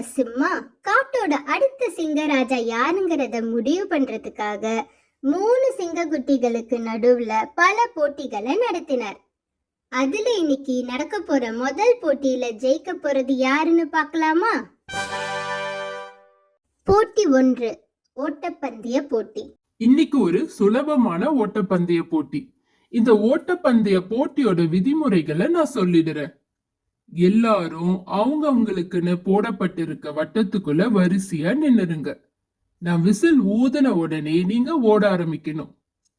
சிம்மா காட்டோட அடுத்த சிங்கராஜா யாருங்கிறத முடிவு பண்றதுக்காக மூணு சிங்கக்குட்டிகளுக்கு நடுவுல பல போட்டிகளை நடத்தினார். அதுல இன்னைக்கு நடக்க போற முதல் போட்டியில ஜெயிக்க போறது யாருன்னு பார்க்கலாமா? போட்டி ஒன்று ஓட்டப்பந்தய போட்டி. இன்னைக்கு ஒரு சுலபமான ஓட்டப்பந்தய போட்டி. இந்த ஓட்டப்பந்தய போட்டியோட விதிமுறைகளை நான் சொல்லிடுறேன். எல்லாரும் அவங்க அவங்களுக்குன்னு போடப்பட்டிருக்க வட்டத்துக்குள்ள வரிசையா நின்னுருங்க. நான் விசில் ஊதின உடனே நீங்க ஓட ஆரம்பிக்கணும்.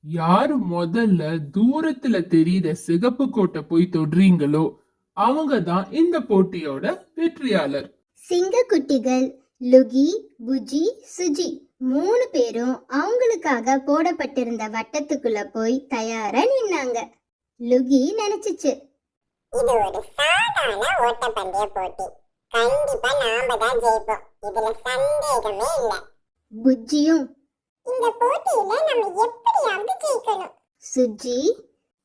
யாரு முதல்ல தூரத்துல தெரியுற சிகப்பு கோட்டை போய் தொடுறீங்களோ அவங்க தான் இந்த போட்டியோட வெற்றியாளர். சிங்கக்குட்டிகள் லுகி புஜி சுஜி மூணு பேரும் அவங்களுக்காக போடப்பட்டிருந்த வட்டத்துக்குள்ள போய் தயாரா நின்னாங்க. லுகி நினைச்சிச்சு இது ஒரு சாதாரண ஓட்டப்பந்தய போட்டி. கண்டிப்பா நாம தான் ஜெயிப்போம். இதுல சந்தேகமே இல்ல. புஜ்ஜியும். இந்த போட்டியில நம்ம எப்படியாவது ஜெயிக்கணும். சுஜி?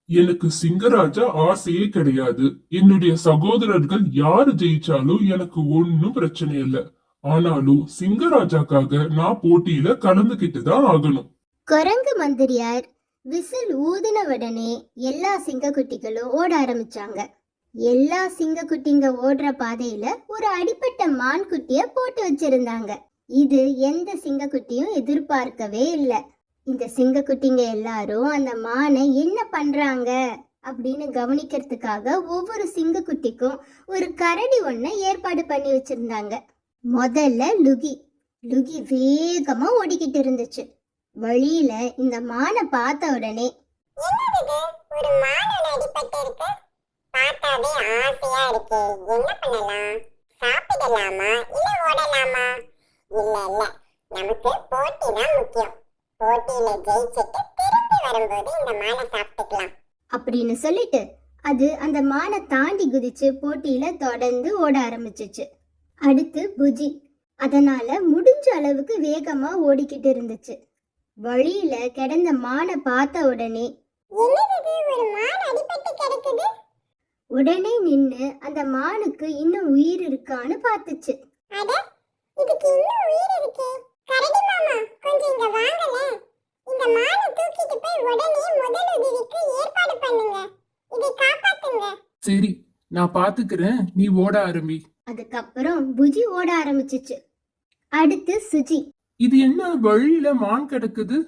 எனக்கு சிங்கராஜா ஆசையே கிடையாது. என்னுடைய சகோதரர்கள் யாரு ஜெயிச்சாலும் எனக்கு ஒன்னும் பிரச்சனை இல்ல. ஆனாலும் சிங்கராஜாக்காக நான் போட்டியில கலந்துகிட்டு தான் ஆகணும். குரங்கு மந்திரியார் விசில் ஊதின உடனே எல்லா சிங்கக்குட்டிகளும் ஓட ஆரம்பிச்சாங்க. எல்லா சிங்கக்குட்டிங்க ஓடுற பாதையில ஒரு அடிப்பட்ட மான் குட்டிய போட்டு வச்சிருந்தாங்க. இது எந்த சிங்கக்குட்டியும் எதிர்பார்க்கவே இல்லை. இந்த சிங்கக்குட்டிங்க எல்லாரும் அந்த மானை என்ன பண்றாங்க? அப்படின்னு கவனிக்கிறதுக்காக ஒவ்வொரு சிங்கக்குட்டிக்கும் ஒரு கரடி ஒன்ன ஏற்பாடு பண்ணி வச்சிருந்தாங்க. முதல்ல லுகி. லுகி வேகமா ஓடிக்கிட்டு இருந்துச்சு. வழியில இந்த மானை பார்த்த உடனே என்னது ஒரு மானோட அடிபட்டு இருக்கு பார்த்தாவே ஆசையா இருக்கு. என்ன பண்ணலாம்? சாப்பிடலாமா? இல்ல ஓடலாமா? இல்ல இல்ல. நமக்கு போட்டி தான் முக்கியம். போட்டியில ஜெயிச்சிட்டு திரும்பி வரும்போது இந்த மானை சாப்பிட்டுக்கலாம். அப்படின்னு சொல்லிட்டு அது அந்த மானை தாண்டி குதிச்சு போட்டியில தொடர்ந்து ஓட ஆரம்பிச்சுச்சு. அடுத்து புஜி. அதனால முடிஞ்ச அளவுக்கு வேகமா ஓடிக்கிட்டு இருந்துச்சு. வழியில கிடந்த மானை பார்த்த உடனே ஒரு மான் அடிபட்டு கிடக்குது? உடனே நின்னு அந்த மானுக்கு இன்னும் உயிர் இருக்கான்னு பார்த்துச்சு. அட இதுக்கு இன்னும் உயிர் இருக்கு. கரடி மாமா கொஞ்சம் இங்க வாங்கல இந்த மானை தூக்கிட்டு போய் உடனே முதல் உதவிக்கு ஏற்பாடு பண்ணுங்க. இதை காப்பாத்துங்க. சரி நான் பாத்துக்கிறேன். நீ ஓட ஆரம்பி. அதுக்கப்புறம் புஜி ஓட ஆரம்பிச்சுச்சு. அடுத்து சுஜி. இது என்ன வழியில மான் கிடக்குது?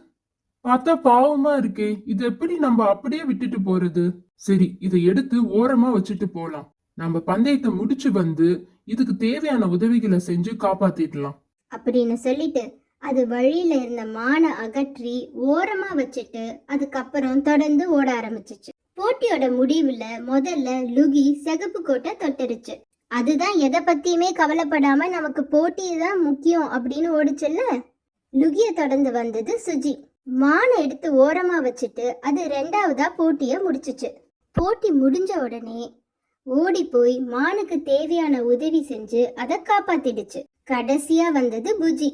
பார்த்தா பாவமா இருக்கே. இது எப்படி நம்ம அப்படியே விட்டுட்டு போறது? சரி இதை எடுத்து ஓரமா வச்சுட்டு போலாம். நம்ம பந்தயத்தை முடிச்சு வந்து இதுக்கு தேவையான உதவிகளை செஞ்சு காப்பாத்திடலாம். அப்படின்னு சொல்லிட்டு அது வழியில இருந்த மானை அகற்றி ஓரமா வச்சுட்டு அதுக்கப்புறம் தொடர்ந்து ஓட ஆரம்பிச்சிச்சு. போட்டியோட முடிவுல முதல்ல லுகி சிகப்பு கோட்டை தொட்டுருச்சு. அதுதான் எதை பத்தியுமே கவலைப்படாம நமக்கு போட்டி தான் முக்கியம் அப்படின்னு ஓடுச்சுல்ல? லுகிய தொடர்ந்து வந்தது சுஜி. மானை எடுத்து ஓரமா வச்சுட்டு அது ரெண்டாவதா போட்டிய முடிச்சுச்சு. போட்டி முடிஞ்ச உடனே ஓடி போய் மானுக்கு தேவையான உதவி செஞ்சு அதை காப்பாத்திடுச்சு. கடைசியா வந்தது புஜி.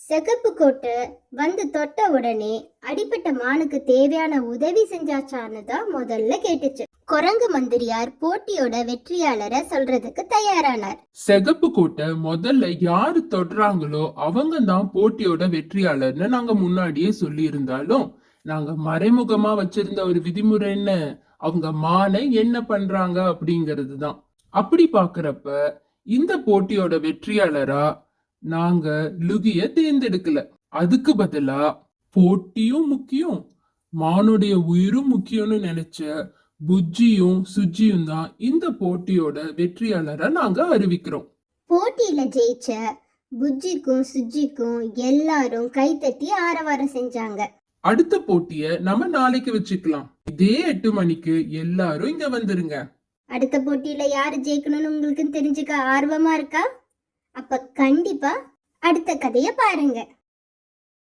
செகப்பு கோட்டை வந்து தொட்ட உடனே அடிப்பட்ட மானுக்கு தேவையான உதவி செஞ்சாச்சான்னு தான் முதல்ல கேட்டுச்சு. குரங்கு மந்திரியார் போட்டியோட வெற்றியாளரை சொல்றதுக்கு தயாரானார். செகப்பு கோட்டை முதல்ல யாரு தொடுறாங்களோ அவங்க தான் போட்டியோட வெற்றியாளர்னு நாங்க முன்னாடியே சொல்லி இருந்தாலும் நாங்க மறைமுகமா வச்சிருந்த ஒரு விதிமுறை என்ன? அவங்க மானை என்ன பண்றாங்க அப்படிங்கிறது தான் அப்படி பாக்குறப்ப இந்த போட்டியோட வெற்றியாளரா நாங்க லுகிய தேர்ந்தெடுக்கல. அதுக்கு பதிலா போட்டியும் முக்கியம் மானுடைய உயிரும் முக்கியம்னு நினைச்ச புஜ்ஜியும் சுஜியும் தான் இந்த போட்டியோட வெற்றியாளரை நாங்க அறிவிக்கிறோம். போட்டியில ஜெயிச்ச புஜ்ஜிக்கும் சுஜிக்கும் எல்லாரும் கைத்தட்டி ஆரவாரம் செஞ்சாங்க. அடுத்த போட்டிய நம்ம நாளைக்கு வச்சுக்கலாம். இதே எட்டு மணிக்கு எல்லாரும் இங்க வந்துருங்க. அடுத்த போட்டியில யாரு ஜெயிக்கணும்னு உங்களுக்கு தெரிஞ்சுக்க ஆர்வமா இருக்கா? அப்ப கண்டிப்பா அடுத்த கதைய பாருங்க.